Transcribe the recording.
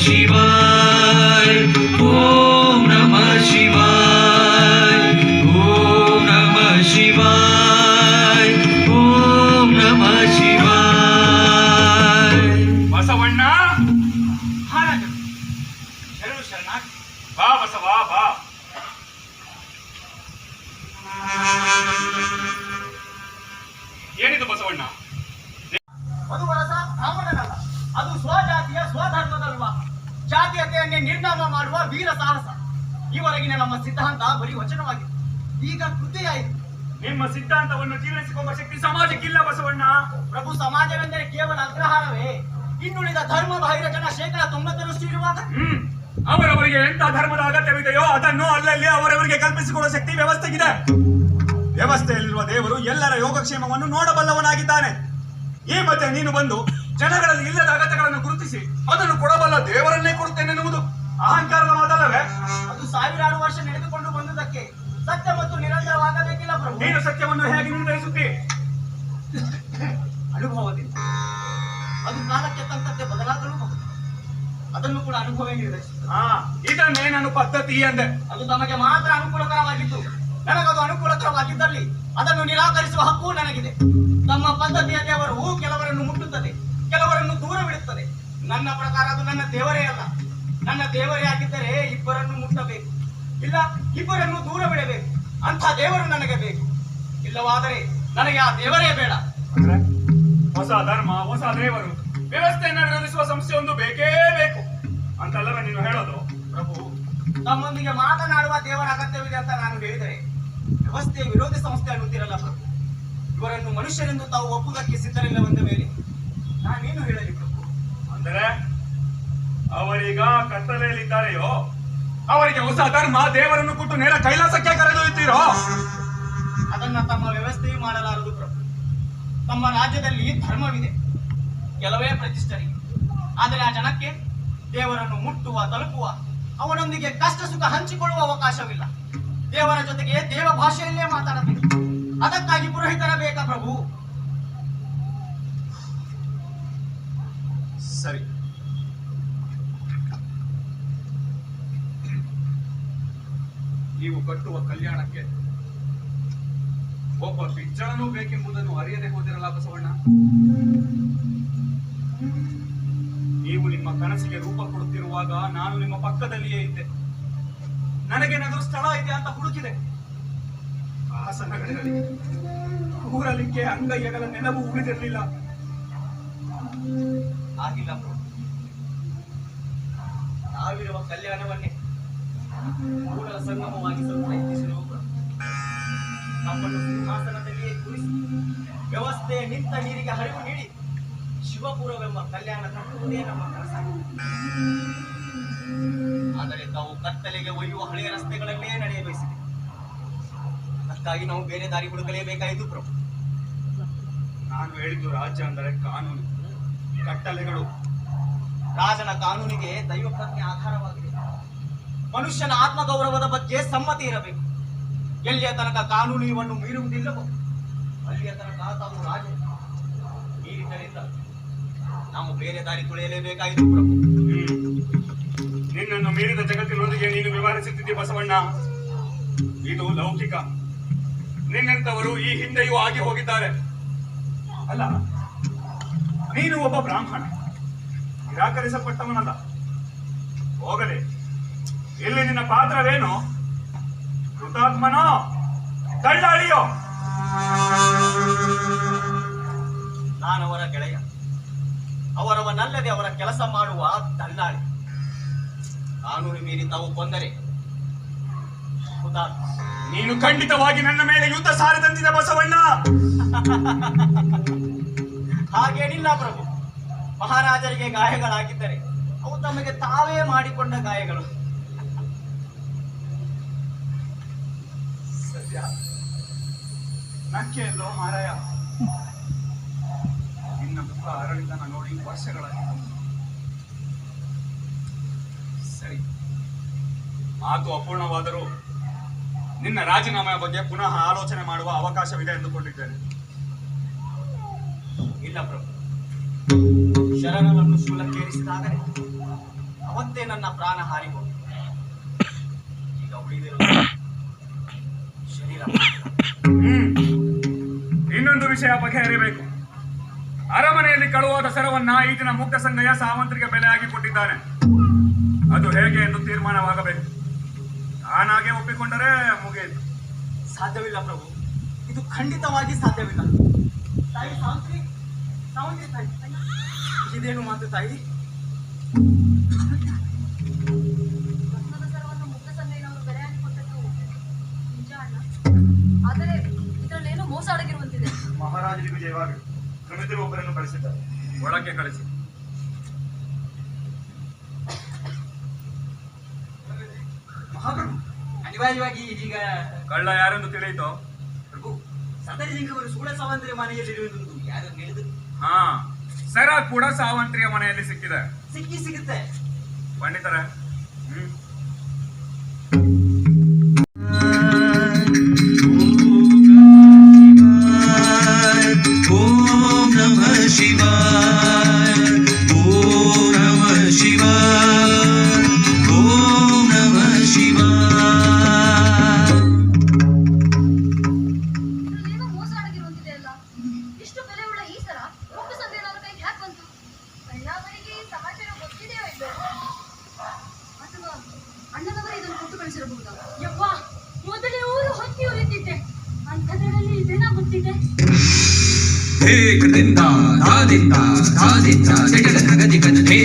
शिवाय ॐ नमः शिवाय ॐ नमः शिवाय ॐ नमः शिवाय ಬಸವಣ್ಣ ಮಹಾರಾಜ ಶರಣು ಶರಣಾರ್ಥಿ ಬಾ ಬಸವ ಬಾ ಏನಿದು ಬಸವಣ್ಣ ಅದು ವರಸ ಬ್ರಾಹ್ಮಣನಲ್ಲ ಅದು ಸ್ವಜಾತಿಯ ಸ್ವಧರ್ಮದ ವಿವಾಹ ಜಾತೀಯತೆಯನ್ನೇ ನಿರ್ನಾಮ ಮಾಡುವ ವೀರ ಸಾಹಸ ಈವರೆಗಿನ ನಮ್ಮ ಸಿದ್ಧಾಂತ ಬರೀ ವಚನವಾಗಿದೆ. ಈಗ ಕೃತಿಯಾಯಿತು ನಿಮ್ಮ ಸಿದ್ಧಾಂತವನ್ನು ಜೀರ್ಣಿಸಿಕೊಂಡ ಶಕ್ತಿ ಸಮಾಜಕ್ಕಿಲ್ಲ ಬಸವಣ್ಣ. ಪ್ರಭು ಸಮಾಜವೆಂದರೆ ಕೇವಲ ಅಗ್ರಹಾರವೇ. ಇನ್ನುಳಿದ ಧರ್ಮ ಬಾಹಿರ ಜನ ಶೇಕಡ ತೊಂಬತ್ತರಷ್ಟು ಇರುವಾಗ? ಅವರವರಿಗೆ ಎಂತ ಧರ್ಮದ ಅಗತ್ಯವಿದೆಯೋ ಅದನ್ನು ಅಲ್ಲಲ್ಲಿ ಅವರವರಿಗೆ ಕಲ್ಪಿಸಿಕೊಳ್ಳುವ ಶಕ್ತಿ ವ್ಯವಸ್ಥೆಗಿದೆ. ವ್ಯವಸ್ಥೆಯಲ್ಲಿರುವ ದೇವರು ಎಲ್ಲರ ಯೋಗಕ್ಷೇಮವನ್ನು ನೋಡಬಲ್ಲವನಾಗಿದ್ದಾನೆ. ಈ ಮಧ್ಯೆ ನೀನು ಬಂದು ಜನಗಳಲ್ಲಿ ಇಲ್ಲದ ಅಗತ್ಯಗಳನ್ನು ಗುರುತಿಸಿ ಅದನ್ನು ಕೊಡಬಲ್ಲ ದೇವರನ್ನೇ ಕೊಡುತ್ತೇನೆನ್ನುವುದು ಅಹಂಕಾರದ ಮಾತಲ್ಲವೇ? ಅದು ಸಾವಿರಾರು ವರ್ಷ ನಡೆದುಕೊಂಡು ಬಂದುದಕ್ಕೆ ಸತ್ಯ ಮತ್ತು ನಿರಂತರವಾಗಬೇಕಿಲ್ಲ ಪ್ರಭು. ನೀನು ಸತ್ಯವನ್ನು ಹೇಗೆ ನಿರ್ಧರಿಸುತ್ತಿ ಅನುಭವದಿಂದ. ಅದು ಕಾಲಕ್ಕೆ ತಂತಂತೆ ಬದಲಾಗಲು ಅದನ್ನು ಕೂಡ ಅನುಭವ ನಿರ್ಧರಿಸುತ್ತೆ ಹಾ ಇದನ್ನೇ ನಾನು ಪದ್ಧತಿ ಅಂದೆ. ಅದು ತಮಗೆ ಮಾತ್ರ ಅನುಕೂಲಕರವಾಗಿತ್ತು ನನಗದು ಅನುಕೂಲಕರವಾಗಿದ್ದಲ್ಲಿ ಅದನ್ನು ನಿರಾಕರಿಸುವ ಹಕ್ಕು ನನಗಿದೆ. ತಮ್ಮ ಪದ್ಧತಿಯಲ್ಲಿ ಅವರು ಕೆಲವರನ್ನು ಬಿಡುತ್ತದೆ ನನ್ನ ಪ್ರಕಾರ ಅದು ನನ್ನ ದೇವರೇ ಅಲ್ಲ. ನನ್ನ ದೇವರೇ ಆಗಿದ್ದರೆ ಇಬ್ಬರನ್ನು ಮುಟ್ಟಬೇಕು. ಇಲ್ಲ ಇಬ್ಬರನ್ನು ದೂರ ಬಿಡಬೇಕು. ಅಂತ ದೇವರು ನನಗೆ ಬೇಕು. ಇಲ್ಲವಾದರೆ ನನಗೆ ಆ ದೇವರೇ ಬೇಡ. ಅಂದ್ರೆ? ಹೊಸ ಧರ್ಮ ಹೊಸ ದೇವರು. ವ್ಯವಸ್ಥೆಯನ್ನು ವಿರೋಧಿಸುವ ಸಂಸ್ಥೆ ಒಂದು ಬೇಕೇ ಬೇಕು. ಅಂತಲ್ಲವ ನೀನು ಹೇಳೋದು? ಪ್ರಭು. ತಮ್ಮೊಂದಿಗೆ ಮಾತನಾಡುವ ದೇವರ ಅಗತ್ಯವಿದೆ ಅಂತ ನಾನು ಹೇಳಿದರೆ ವ್ಯವಸ್ಥೆ ವಿರೋಧಿ ಸಂಸ್ಥೆ ಅನ್ನುತ್ತಿರಲ್ಲ ಪ್ರಭು. ಇವರನ್ನು ಮನುಷ್ಯರೆಂದು ತಾವು ಒಪ್ಪುವುದಕ್ಕೆ ಸಿದ್ಧರಿಲ್ಲವೆಂದ ಮೇಲೆ ನಾನೇನು ಹೇಳಲಿ? ಅಂದರೆ ಅವರೀಗ ಕತ್ತಲೆಯಲ್ಲಿದ್ದಾರೆಯೋ? ಅವರಿಗೆ ಹೊಸ ಧರ್ಮ ದೇವರನ್ನು ಕೊಟ್ಟು ನೇರ ಕೈಲಾಸಕ್ಕೆ ಕರೆದೊಯ್ಯುತ್ತೀರೋ? ಅದನ್ನ ತಮ್ಮ ವ್ಯವಸ್ಥೆಯು ಮಾಡಲಾರದು ಪ್ರಭು. ತಮ್ಮ ರಾಜ್ಯದಲ್ಲಿ ಧರ್ಮವಿದೆ. ಕೆಲವೇ ಪ್ರತಿಷ್ಠರಿಗೆ ಆದರೆ ಆ ಜನಕ್ಕೆ ದೇವರನ್ನು ಮುಟ್ಟುವ, ತಲುಪುವ, ಅವನೊಂದಿಗೆ ಕಷ್ಟ ಸುಖ ಹಂಚಿಕೊಳ್ಳುವ ಅವಕಾಶವಿಲ್ಲ. ದೇವರ ಜೊತೆಗೆ ದೇವ ಭಾಷೆಯಲ್ಲೇ ಮಾತಾಡಬೇಕು. ಅದಕ್ಕಾಗಿ ಪುರೋಹಿತರ ಬೇಕಾ ಪ್ರಭು? ಸರಿ. ನೀವು ಕಟ್ಟುವ ಕಲ್ಯಾಣಕ್ಕೆ ಒಬ್ಬ ಬಿಜ್ಜಳನೂ ಬೇಕೆಂಬುದನ್ನು ಅರಿಯದೆ ಹೋದಿರಲ್ಲ ಬಸವಣ್ಣ? ನೀವು ನಿಮ್ಮ ಕನಸಿಗೆ ರೂಪ ಕೊಡುತ್ತಿರುವಾಗ ನಾನು ನಿಮ್ಮ ಪಕ್ಕದಲ್ಲಿಯೇ ಇದ್ದೆ. ನನಗೆ ನಗರು ಸ್ಥಳ ಇದೆ ಅಂತ ಹುಡುಕಿದೆ. ಆಸನಗಳಲ್ಲಿ ಊರಲಿಕ್ಕೆ ಅಂಗಯ್ಯಗಳ ನೆನಪು ಉಳಿದಿರಲಿಲ್ಲ. ಆಗಿಲ್ಲ ನಾವಿರುವ ಕಲ್ಯಾಣವನ್ನೇ ಮೂಲ ಸಂಗಮವಾಗಿಸಲು ಪ್ರಯತ್ನಿಸಿರುವ ನಮ್ಮನ್ನು ಸಿಂಹಾಸನದಲ್ಲಿಯೇ ಕೂರಿಸಿ ವ್ಯವಸ್ಥೆಯ ನಿಂತ ನೀರಿಗೆ ಹರಿವು ನೀಡಿ ಶಿವಪುರವೆಂಬ ಕಲ್ಯಾಣ ತಟ್ಟುವುದೇ ನಮ್ಮ ಕೆಲಸ ಆದರೆ ತಾವು ಕತ್ತಲೆಗೆ ಒಯ್ಯುವ ಹಳೆಯ ರಸ್ತೆಗಳಲ್ಲೇ ನಡೆಯಬಯಸಿದೆ ಅದಕ್ಕಾಗಿ ನಾವು ಬೇರೆ ದಾರಿ ಹುಡುಕಲೇಬೇಕಾಯಿತು ಪ್ರಭು ನಾನು ಹೇಳಿದ್ದು ರಾಜ್ಯ ಅಂದರೆ ಕಾನೂನು. ಕಟ್ಟಲೆಗಳು. ರಾಜನ ಕಾನೂನಿಗೆ ದೈವ ಪ್ರಜ್ಞೆ ಆಧಾರವಾಗಿದೆ. ಮನುಷ್ಯನ ಆತ್ಮಗೌರವದ ಬಗ್ಗೆ ಸಮ್ಮತಿ ಇರಬೇಕು. ಎಲ್ಲಿಯ ತನಕ ಕಾನೂನು ಇವನ್ನು ಮೀರುವುದಿಲ್ಲವೋ, ಅಲ್ಲಿಯ ತನಕ ತಾವು ರಾಜ ನಾವು ಬೇರೆ ದಾರಿ ತುಳಿಯಲೇಬೇಕಾಯಿತು ಪ್ರಭು. ನಿನ್ನನ್ನು ಮೀರಿದ ಜಗತ್ತಿನೊಂದಿಗೆ ನೀನು ವ್ಯವಹರಿಸುತ್ತಿದ್ದೆ ಬಸವಣ್ಣ. ಇದು ಲೌಕಿಕ. ನಿನ್ನಂತವರು ಈ ಹಿಂದೆಯೂ ಆಗಿ ಹೋಗಿದ್ದಾರೆ. ಅಲ್ಲ ನೀನು ಒಬ್ಬ ಬ್ರಾಹ್ಮಣ. ನಿರಾಕರಿಸಲ್ಪಟ್ಟವನಲ್ಲ. ಹೋಗಲಿ. ಇಲ್ಲಿ ನಿನ್ನ ಪಾತ್ರವೇನು? ಕೃತಾತ್ಮನೋ? ದಳ್ಳಾಳಿಯೋ ನಾನವರ ಗೆಳೆಯ. ಅವರವನಲ್ಲದೆ ಅವರ ಕೆಲಸ ಮಾಡುವ ದಲ್ಲಾಳಿ. ಕಾನೂನು ಮೀರಿ ತಾವು ಕೊಂದರೆ ನೀನು ಖಂಡಿತವಾಗಿ ನನ್ನ ಮೇಲೆ ಯುದ್ಧ ಸಾರದಂತಿದೆ ಬಸವಣ್ಣ. ಹಾಗೇನಿಲ್ಲ ಪ್ರಭು. ಮಹಾರಾಜರಿಗೆ ಗಾಯಗಳಾಗಿದ್ದರೆ ಅವು ತಮಗೆ ತಾವೇ ಮಾಡಿಕೊಂಡ ಗಾಯಗಳು. ಸತ್ಯ ನಕ್ಕೆ ಎಲ್ಲೋ ಮಾರಾಯ, ನಿನ್ನ ಮುಖ ಅರಳಿದನ ನೋಡಿ ವರ್ಷಗಳಾಗಿತ್ತು ಸರಿ, ಮಾತು ಅಪೂರ್ಣವಾದರೂ ನಿನ್ನ ರಾಜೀನಾಮೆಯ ಬಗ್ಗೆ ಪುನಃ ಆಲೋಚನೆ ಮಾಡುವ ಅವಕಾಶವಿದೆ ಎಂದುಕೊಂಡಿದ್ದೇನೆ. ಇಲ್ಲ ಪ್ರಭು. ಶರಣನನ್ನು ಶೂಲಕ್ಕೇರಿಸಿದಾಗಲೇ ಅವತ್ತೇ ನನ್ನ ಪ್ರಾಣ ಹಾರಿಕೊಂಡು ಈಗ ಉಳಿದಿರುವ ಶರೀರ ಇನ್ನೊಂದು ವಿಷಯ ಬಗೆಹರಿಬೇಕು. ಅರಮನೆಯಲ್ಲಿ ಕಳುವಾದ ಸರವನ್ನ ಈಗಿನ ಮುಕ್ತ ಸಂಘಯ ಸಾವಂತರಿಗೆ ಬೆಲೆಯಾಗಿ ಕೊಟ್ಟಿದ್ದಾನೆ. ಅದು ಹೇಗೆ ಎಂದು ತೀರ್ಮಾನವಾಗಬೇಕು. ನಾನಾಗೆ ಒಪ್ಪಿಕೊಂಡರೆ ಮುಗಿಯಿತು. ಸಾಧ್ಯವಿಲ್ಲ ಪ್ರಭು. ಇದು ಖಂಡಿತವಾಗಿ ಸಾಧ್ಯವಿಲ್ಲ. ತಾಯಿ ತಾಯಿ ಇದೇನು ಮಾತು ತಾಯಿ? ಆದರೆ ಇದರಲ್ಲೇನೋ ಮೋಸ ಅಡಗಿರುವಂತಿದೆ. ಮಹಾರಾಜರಿಗೆ ಜಯವಾಗಿ ಒಬ್ಬರನ್ನು ಕಳಿಸಿದ್ದಾರೆ. ಒಳಕ್ಕೆ ಕಳಿಸಿ. ಮಹಾಪ್ರಭು ಅನಿವಾರ್ಯವಾಗಿ ಇದೀಗ ಕಳ್ಳ ಯಾರೆಂದು ತಿಳಿಯಿತು? ಪ್ರಭು ಅವರು ಸೂಳ ಸಾವಂತ್ರಿ ಮನೆಯಲ್ಲಿರುವುದು ಹಾ. ಸರ ಕೂಡ ಸಾವಂತ್ರಿಯ ಮನೆಯಲ್ಲಿ ಸಿಕ್ಕಿದೆ. ಸಿಕ್ಕಿ ಸಿಗುತ್ತೆ. ಪಂಡಿತರ ಹ್ಮ್. ಓಂ ನಮಃ ಶಿವಾಯ. ಕಳಿಸಿರಬಹುದಾ ಯವ್ವ, ಮೊದಲೇ ಊರು ಹೊತ್ತಿ ಉರಿತಿದ್ದೆ. ಅಂಥದ್ರಲ್ಲಿ ಇದೇನಾ ಗೊತ್ತಿದೆ? ಹೇ ಕೃತಿಂದ ದಾದಿಂದ ದಾದಿಂದ ಜಗದ ನಗದಿಗದ ಹೇ